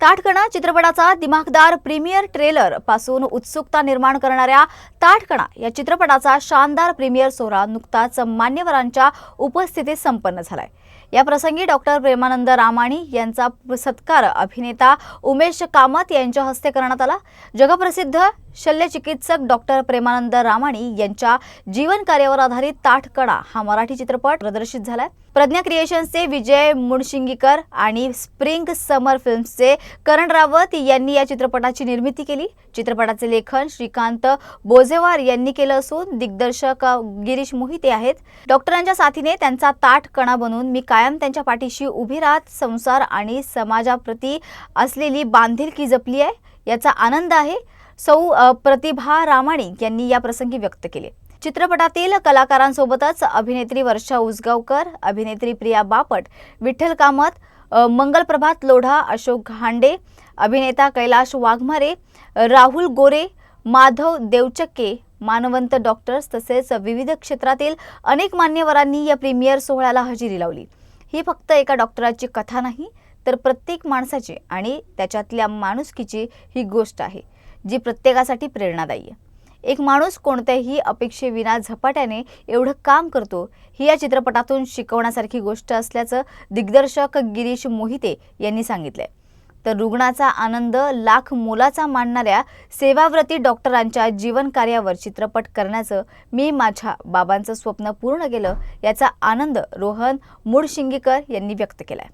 ताठकणा चित्रपटाचा दिमाखदार प्रीमियर ट्रेलरपासून उत्सुकता निर्माण करणाऱ्या ताठकणा या चित्रपटाचा शानदार प्रीमियर सोहळा नुकताच मान्यवरांच्या उपस्थितीत संपन्न झालाय. या प्रसंगी डॉक्टर प्रेमानंद रामाणी यांचा सत्कार अभिनेता उमेश कामत यांच्या हस्ते करण्यात आला. जगप्रसिद्ध शल्यचिकित्सक डॉक्टर प्रेमानंद रामाणी यांच्या जीवन कार्यावर आधारित ताठकणा हा मराठी चित्रपट प्रदर्शित झालाय. प्रज्ञा क्रिएशन्सचे विजय मुणशिंगीकर आणि स्प्रिंग समर फिल्म्सचे करण रावत यांनी या चित्रपटाची निर्मिती केली. चित्रपटाचे लेखन श्रीकांत बोजेवार यांनी केलं असून दिग्दर्शक गिरीश मोहिते आहेत. डॉक्टरांच्या साथीने त्यांचा ताठ कणा बनून मी कायम त्यांच्या पाठीशी उभी राहत संसार आणि समाजाप्रती असलेली बांधिलकी जपली आहे. याचा आनंद आहे. सौ प्रतिभा रामाणी यांनी या प्रसंगी व्यक्त केले. चित्रपटातील कलाकारांसोबतच अभिनेत्री वर्षा उसगावकर अभिनेत्री प्रिया बापट विठ्ठल कामत मंगलप्रभात लोढा अशोक हांडे अभिनेता कैलाश वाघमारे राहुल गोरे माधव देवचक्के मानवंत डॉक्टर्स तसेच विविध क्षेत्रातील अनेक मान्यवरांनी या प्रीमियर सोहळ्याला हजेरी लावली. ही फक्त एका डॉक्टराची कथा नाही तर प्रत्येक माणसाची आणि त्याच्यातल्या माणुसकीची ही गोष्ट आहे जी प्रत्येकासाठी प्रेरणादायी आहे. एक माणूस कोणत्याही अपेक्षेविना झपाट्याने एवढं काम करतो ही या चित्रपटातून शिकवण्यासारखी गोष्ट असल्याचं दिग्दर्शक गिरीश मोहिते यांनी सांगितलंय. तर रुग्णाचा आनंद लाख मोलाचा मानणाऱ्या सेवाव्रती डॉक्टरांच्या जीवन कार्यावर चित्रपट करण्याचं मी माझ्या बाबांचं स्वप्न पूर्ण केलं याचा आनंद रोहन मुडशिंगीकर यांनी व्यक्त केलाय.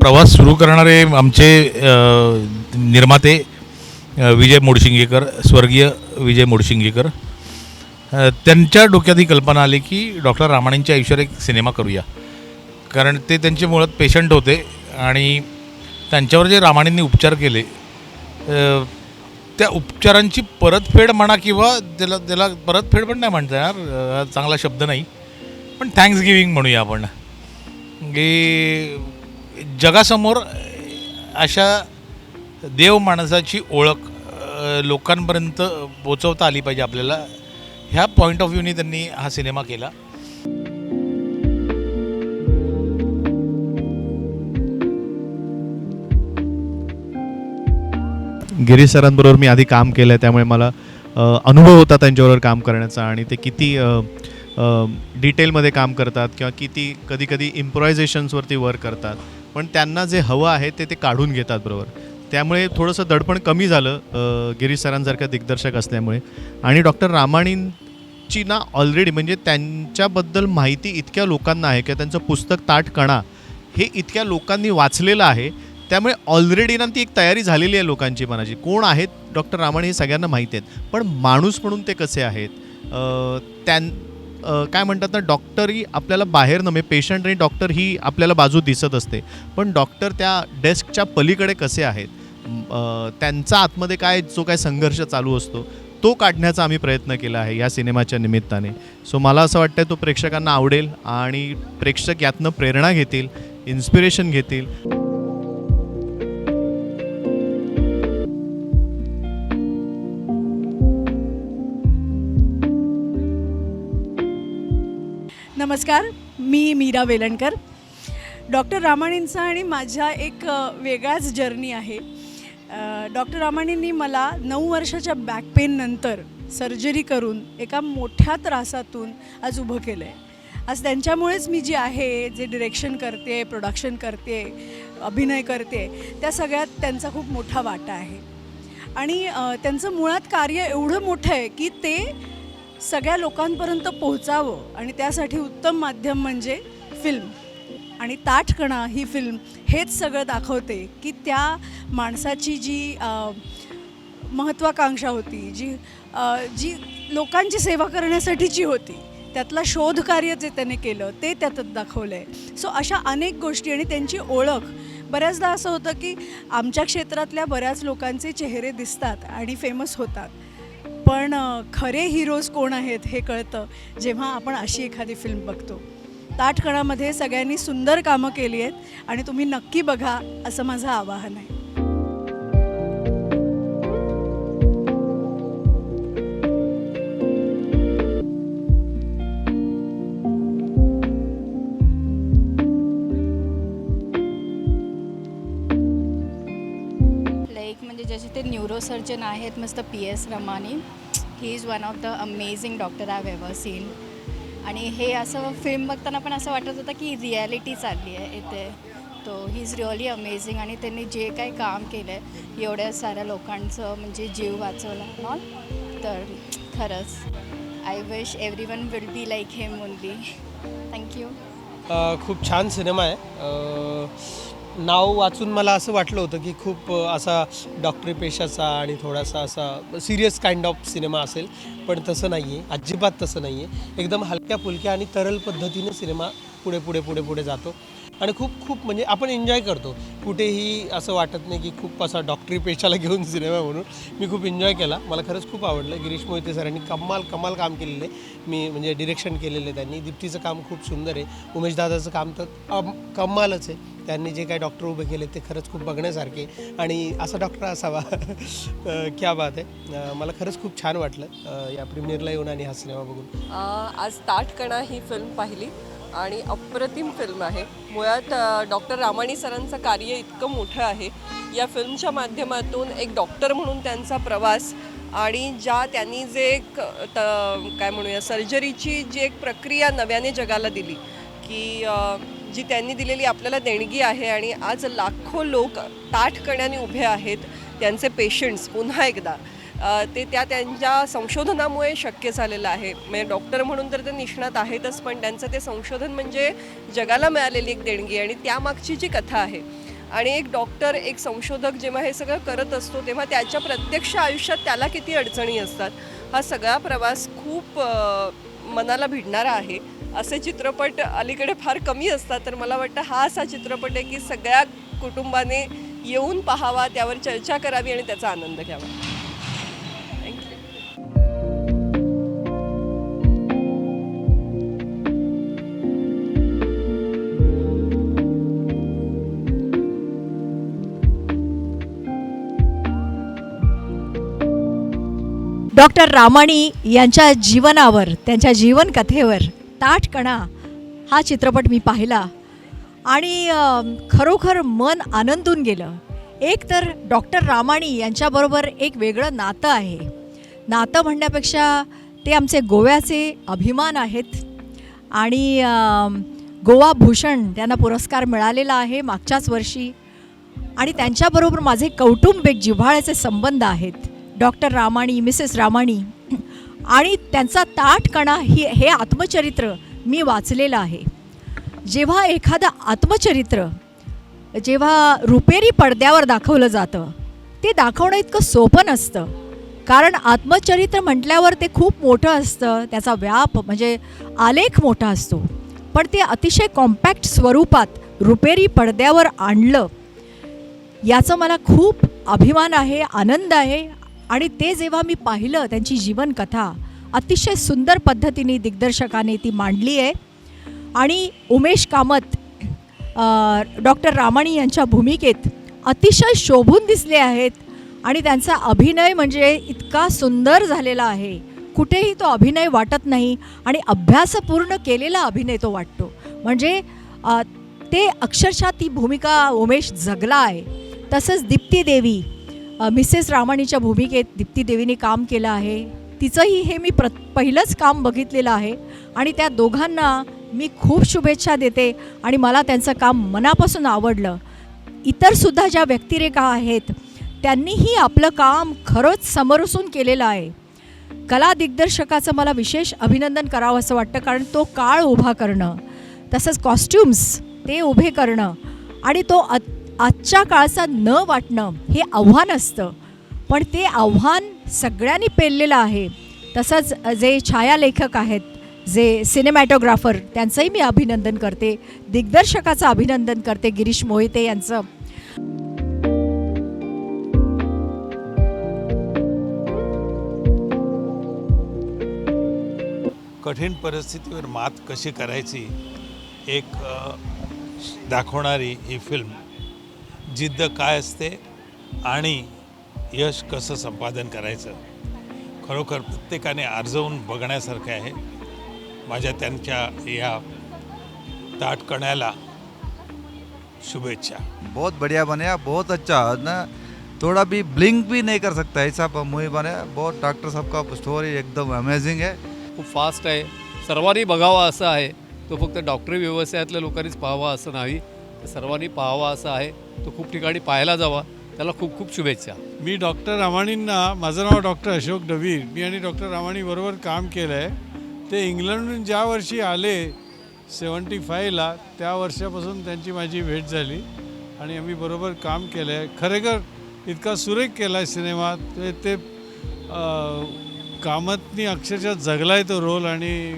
प्रवास सुरू करणारे आमचे निर्माते विजय मोडशिंगेकर स्वर्गीय विजय मोडशिंगेकर त्यांच्या डोक्यात ही कल्पना आली की डॉक्टर रामाणींच्या आयुष्यावर एक सिनेमा करूया. कारण ते त्यांचे मुळात पेशंट होते आणि त्यांच्यावर जे रामाणींनी उपचार केले त्या उपचारांची परतफेड म्हणा किंवा त्याला त्याला परतफेड पण नाही म्हणता येणार चांगला शब्द नाही. पण थँक्स गिविंग म्हणूया आपण. की जगासमोर अशा देव माणसाची ओळख लोकांपर्यंत पोचवता आली पाहिजे आपल्याला. ह्या पॉईंट ऑफ व्ह्यूनी त्यांनी हा सिनेमा केला. गिरीश सरांबरोबर मी आधी काम केलं आहे त्यामुळे मला अनुभव होता त्यांच्याबरोबर काम करण्याचा आणि ते किती डिटेलमध्ये काम करतात किंवा किती कधी कधी इम्प्रोव्हायझेशन्सवरती वर्क करतात. पण त्यांना जे हवं आहे ते ते काढून घेतात बरोबर. त्यामुळे थोडंसं दडपण कमी झालं गिरीश सरांसारखा दिग्दर्शक असल्यामुळे. आणि डॉक्टर रामाणींची ना ऑलरेडी म्हणजे त्यांच्याबद्दल माहिती इतक्या लोकांना आहे किंवा त्यांचं पुस्तक ताट कणा हे इतक्या लोकांनी वाचलेलं आहे. त्यामुळे ऑलरेडी ना ती एक तयारी झालेली आहे लोकांची मनाची. कोण आहेत डॉक्टर रामाणी हे सगळ्यांना माहिती आहेत. पण माणूस म्हणून ते कसे आहेत? त्यां काय म्हणतात ना डॉक्टरही आपल्याला बाहेर नव्हे पेशंट आणि डॉक्टर ही आपल्याला बाजू दिसत असते. पण डॉक्टर त्या डेस्कच्या पलीकडे कसे आहेत? त्यांचा आतमध्ये काय जो काय संघर्ष चालू असतो तो काढण्याचा आम्ही प्रयत्न केला आहे या सिनेमाच्या निमित्ताने. सो मला असं वाटतं तो प्रेक्षकांना आवडेल आणि प्रेक्षक यातनं प्रेरणा घेतील इन्स्पिरेशन घेतील. नमस्कार मी मीरा वेलणकर. डॉक्टर रामाणींचा आणि माझ्या एक वेगळाच जर्नी आहे. डॉक्टर रामाणींनी मला नऊ वर्षाच्या बॅक पेननंतर सर्जरी करून एका मोठ्या त्रासातून आज उभं केलं आहे आज त्यांच्यामुळेच मी जी आहे जे डिरेक्शन करते प्रोडक्शन करते अभिनय करते त्या सगळ्यात त्यांचा खूप मोठा वाटा आहे. आणि त्यांचं मुळात कार्य एवढं मोठं आहे की ते सगळ्या लोकांपर्यंत पोहोचावं आणि त्यासाठी उत्तम माध्यम म्हणजे फिल्म आणि ताठकणा ही फिल्म हेच सगळं दाखवते की त्या माणसाची जी महत्त्वाकांक्षा होती जी जी लोकांची सेवा करण्यासाठीची होती त्यातला शोधकार्य जे त्याने केलं ते त्यातच दाखवलं आहे सो अशा अनेक गोष्टी आणि त्यांची ओळख. बऱ्याचदा असं होतं की आमच्या क्षेत्रातल्या बऱ्याच लोकांचे चेहरे दिसतात आणि फेमस होतात. पण खरे हिरोज कोण आहेत हे कळतं जेव्हा आपण अशी एखादी फिल्म बघतो. ताटकणामध्ये सगळ्यांनी सुंदर कामं केली आहेत आणि तुम्ही नक्की बघा असं माझं आवाहन आहे. न्यूरोसर्जन आहेत मस्त P S Ramani he is one of the amazing doctor I ever seen आणि हे असं फिल्म बघताना पण असं वाटत होतं की रिॲलिटी चालली आहे इथे. तो ही इज रिअली अमेझिंग आणि त्यांनी जे काही काम केलं आहे एवढ्या साऱ्या लोकांचं म्हणजे जीव वाचवला नॉट तर खरंच I wish everyone will be like him only thank you खूप छान सिनेमा आहे. नाव वाचून मला असं वाटलं होतं की खूप असा डॉक्टरी पेशाचा आणि थोडासा असा सिरियस काइंड ऑफ सिनेमा असेल. पण तसं नाही आहे अजिबात तसं नाही आहे एकदम हलक्या फुलक्या आणि तरल पद्धतीने सिनेमा पुढे पुढे पुढे पुढे जातो. आणि खूप खूप म्हणजे आपण एन्जॉय करतो. कुठेही असं वाटत नाही की खूप असा डॉक्टरी पेशाला घेऊन सिनेमा म्हणून. मी खूप एन्जॉय केला. मला खरंच खूप आवडलं. गिरीश मोहिते सरांनी कमाल कमाल काम केलेलं आहे. मी म्हणजे डिरेक्शन केलेलं आहे त्यांनी. दीप्तीचं काम खूप सुंदर आहे. उमेश दादाचं काम तर कमालच आहे. त्यांनी जे काही डॉक्टर उभे केले ते खरंच खूप बघण्यासारखे आणि असा डॉक्टर असावा. क्या बात आहे. मला खरंच खूप छान वाटलं. या प्रीमियरला येऊन आणि हा सिनेमा बघून. आज ताटकणा ही फिल्म पाहिली. आणि अप्रतिम फिल्म आहे. मुळात डॉक्टर रामाणी सरांचं कार्य इतकं मोठं आहे. या फिल्मच्या माध्यमातून एक डॉक्टर म्हणून त्यांचा प्रवास आणि ज्या त्यांनी जे एक त काय म्हणूया सर्जरीची जी एक प्रक्रिया नव्याने जगाला दिली की जी त्यांनी दिलेली आपल्याला देणगी आहे आणि आज लाखो लोक ताठ कण्याने उभे आहेत त्यांचे पेशंट्स पुन्हा एकदा. ते त्या त्यांच्या संशोधनामुळे शक्य झालेलं आहे. म्हणजे डॉक्टर म्हणून तर ते निष्णात आहेतच पण त्यांचं ते संशोधन म्हणजे जगाला मिळालेली एक देणगी आणि त्यामागची जी कथा आहे. आणि एक डॉक्टर एक संशोधक जेव्हा हे सगळं करत असतो तेव्हा त्याच्या प्रत्यक्ष आयुष्यात त्याला किती अडचणी असतात हा सगळा प्रवास खूप मनाला भिडणारा आहे. असे चित्रपट अलीकडे फार कमी असतात तर मला वाटतं हा असा चित्रपट आहे की सगळ्या कुटुंबाने येऊन पाहावा त्यावर चर्चा करावी आणि त्याचा आनंद घ्यावा. डॉक्टर रामाणी यांच्या जीवनावर त्यांच्या जीवनकथेवर ताटकणा हा चित्रपट मी पाहिला. आणि खरोखर मन आनंदून गेलं. एक तर डॉक्टर रामाणी यांच्याबरोबर एक वेगळं नातं आहे. नातं म्हणण्यापेक्षा ते आमचे गोव्याचे अभिमान आहेत. आणि गोवा भूषण त्यांना पुरस्कार मिळालेला आहे मागच्याच वर्षी. आणि त्यांच्याबरोबर माझे कौटुंबिक जिव्हाळ्याचे संबंध आहेत. Doctor Ramani Mrs Ramani. आणि त्यांचा ताटकणा ही हे आत्मचरित्र मी वाचलेलं आहे. जेव्हा एखादं आत्मचरित्र जेव्हा रुपेरी पडद्यावर दाखवलं जातं ते दाखवणं इतकं सोपं नसतं. कारण आत्मचरित्र म्हटल्यावर ते खूप मोठं असतं त्याचा व्याप म्हणजे आलेख मोठा असतो. पण ते अतिशय कॉम्पॅक्ट स्वरूपात रुपेरी पडद्यावर आणलं याचं मला खूप अभिमान आहे आनंद आहे आणि ते जेव्हा मी पाहिलं त्यांची जीवनकथा अतिशय सुंदर पद्धतीने दिग्दर्शकाने ती मांडली आहे. आणि उमेश कामत डॉक्टर रामाणी यांच्या भूमिकेत अतिशय शोभून दिसले आहेत आणि त्यांचा अभिनय म्हणजे इतका सुंदर झालेला आहे. कुठेही तो अभिनय वाटत नाही आणि अभ्यासपूर्ण केलेला अभिनय तो वाटतो. म्हणजे ते अक्षरशः ती भूमिका उमेश जगला आहे. तसंच दीप्ती देवी मिसेस रामाणीच्या भूमिकेत दीप्ती देवीने काम केलं आहे. तिचंही हे मी प्र पहिलंच काम बघितलेलं आहे आणि त्या दोघांना मी खूप शुभेच्छा देते आणि मला त्यांचं काम मनापासून आवडलं. इतरसुद्धा ज्या व्यक्तिरेखा आहेत त्यांनीही आपलं काम खरंच समरसून केलेलं आहे. कला दिग्दर्शकाचं मला विशेष अभिनंदन करावं असं वाटतं कारण तो काळ उभा करणं तसंच कॉस्ट्युम्स ते उभे करणं आणि तो आ आजच्या काळचा न वाटणं हे आव्हान असतं. पण ते आव्हान सगळ्यांनी पेललेलं आहे. तसंच जे छायालेखक आहेत जे सिनेमॅटोग्राफर त्यांचंही मी अभिनंदन करते. दिग्दर्शकाचं अभिनंदन करते गिरीश मोहिते यांचं. कठीण परिस्थितीवर मात कशी करायची एक दाखवणारी ही फिल्म जिद्द काय असते आणि यश कसं संपादन करायचं खरोखर प्रत्येकाने आर्जवून बघण्यासारखं आहे. माझ्या त्यांच्या या ताटकण्याला शुभेच्छा. बहुत बढ़िया बने आप बहुत अच्छा ना? थोड़ा भी ब्लिंक भी नहीं कर सकता ऐसा मूवी बने। बहुत डॉक्टर साहब का स्टोरी एकदम अमेजिंग है। खूप फास्ट आहे. सर्वांनी बघावा असं आहे. तो फक्त डॉक्टरी व्यवसायातल्या लोकांनीच पाहावा असं नाही. सर्वांनी पाहावा असं आहे. तो खूप ठिकाणी पाहायला जावा. त्याला खूप खूप शुभेच्छा. मी डॉक्टर रामाणींना माझं नाव डॉक्टर अशोक डवीर. मी आणि डॉक्टर रामाणी बरोबर काम केलं आहे ते इंग्लंडहून ज्या वर्षी आले सेवन्टी फायला त्या वर्षापासून त्यांची माझी भेट झाली. आणि आम्ही बरोबर काम केलं आहे खरेखर इतका सुरेख केला आहे सिनेमा. ते ते कामतनी अक्षरशः जगला आहे तो रोल आणि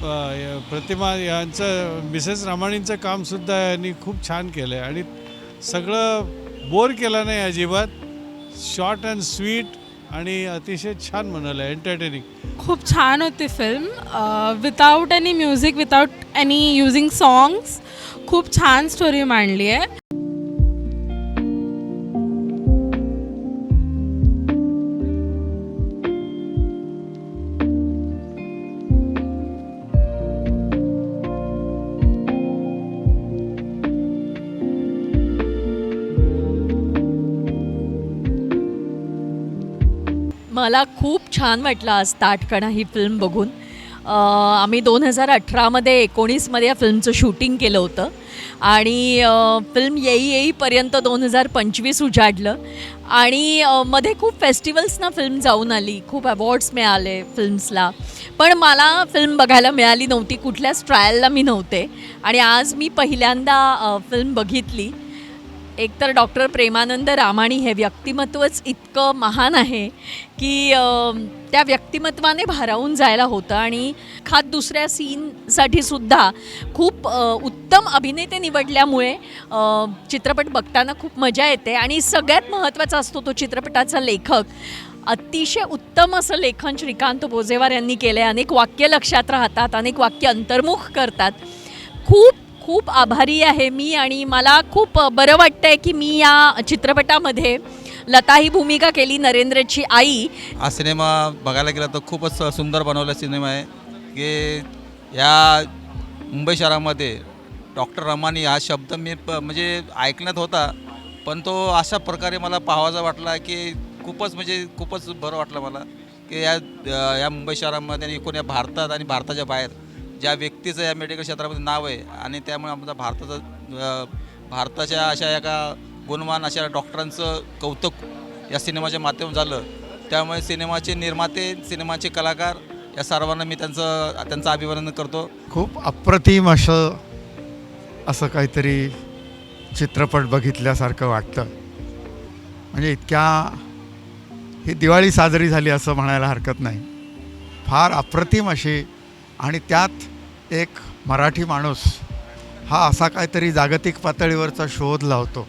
प्रतिमा यांचं मिसेस रामाणींचं कामसुद्धा यांनी खूप छान केलं आहे आणि सगळं बोर केलं नाही अजिबात. शॉर्ट अँड स्वीट आणि अतिशय छान बनवलं आहे एंटरटेनिंग खूप छान होती film without any music without any using songs खूप छान स्टोरी मांडली आहे मला खूप छान वाटलं आज ताटकणा ही फिल्म बघून. आम्ही दोन हजार अठरामध्ये एकोणीसमध्ये या फिल्मचं शूटिंग केलं होतं. आणि फिल्म येई येईपर्यंत दोन हजार पंचवीस उजाडलं. आणि मध्ये खूप फेस्टिवल्सना फिल्म जाऊन आली. खूप अवॉर्ड्स मिळाले फिल्म्सला पण मला फिल्म बघायला मिळाली नव्हती. कुठल्याच ट्रायलला मी नव्हते. आणि आज मी पहिल्यांदा फिल्म बघितली. एकतर डॉक्टर प्रेमानंद रामाणी हे व्यक्तिमत्वच इतकं महान आहे की त्या व्यक्तिमत्वाने भारावून जायला होतं आणि खात दुसऱ्या सीनसाठी सुद्धा खूप उत्तम अभिनेते निवडल्यामुळे चित्रपट बघताना खूप मजा येते. आणि सगळ्यात महत्त्वाचा असतो तो चित्रपटाचा लेखक. अतिशय उत्तम असं लेखन श्रीकांत बोजेवार यांनी केलं आहे अनेक वाक्य लक्षात राहतात अनेक वाक्य अंतर्मुख करतात. खूप खूप आभारी आहे मी आणि मला खूप बरं वाटतं आहे की मी या चित्रपटामध्ये लता ही भूमिका केली नरेंद्रची आई. हा सिनेमा बघायला गेला तर खूपच सुंदर बनवला सिनेमा आहे. की या मुंबई शहरामध्ये डॉक्टर रमानी हा शब्द मी प म्हणजे ऐकण्यात होता पण तो अशा प्रकारे मला पाहावाचा वाटला की खूपच म्हणजे खूपच बरं वाटलं मला. की या या मुंबई शहरामध्ये आणि एकूण या भारतात आणि भारताच्या बाहेर ज्या व्यक्तीचं या मेडिकल क्षेत्रामध्ये नाव आहे आणि त्यामुळे आमचा भारताचं भारताच्या अशा एका गुणवान अशा डॉक्टरांचं कौतुक या सिनेमाच्या माध्यम झालं. त्यामुळे सिनेमाचे निर्माते सिनेमाचे कलाकार या सर्वांना मी त्यांचं त्यांचं अभिवादन करतो. खूप अप्रतिम असं असं काहीतरी चित्रपट बघितल्यासारखं वाटतं. म्हणजे इतक्या ही दिवाळी साजरी झाली असं म्हणायला हरकत नाही. फार अप्रतिम अशी आणि त्यात एक मराठी माणूस हा असा काहीतरी जागतिक पातळीवरचा शोध लावतो.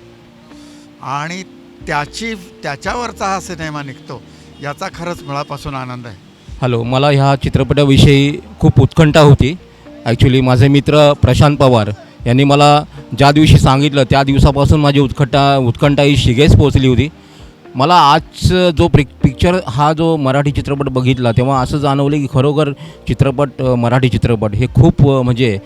आणि त्याची त्याच्यावरचा हा सिनेमा निघतो याचा खरंच मुळापासून आनंद आहे. हॅलो मला ह्या चित्रपटाविषयी खूप उत्कंठा होती. ॲक्च्युली माझे मित्र प्रशांत पवार यांनी मला ज्या दिवशी सांगितलं त्या दिवसापासून माझी उत्कंठा उत्कंठा ही शिगेच पोचली होती. मला आज जो पिक पिक्चर हा जो मराठी चित्रपट बघितला तेव्हा असं जाणवलं की खरोखर चित्रपट मराठी चित्रपट हे खूप म्हणजे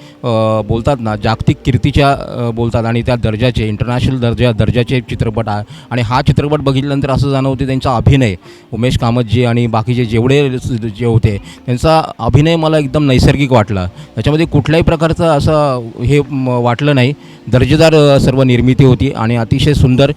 बोलतात ना जागतिक कीर्तीच्या बोलतात आणि त्या दर्जाचे इंटरनॅशनल दर्जा दर्जाचे चित्रपट आहे आणि हा चित्रपट बघितल्यानंतर असं जाणवते त्यांचा अभिनय उमेश कामतजी आणि बाकीचे जेवढे जे होते त्यांचा अभिनय मला एकदम नैसर्गिक वाटला. त्याच्यामध्ये कुठल्याही प्रकारचं असं हे वाटलं नाही. दर्जेदार सर्व निर्मिती होती आणि अतिशय सुंदर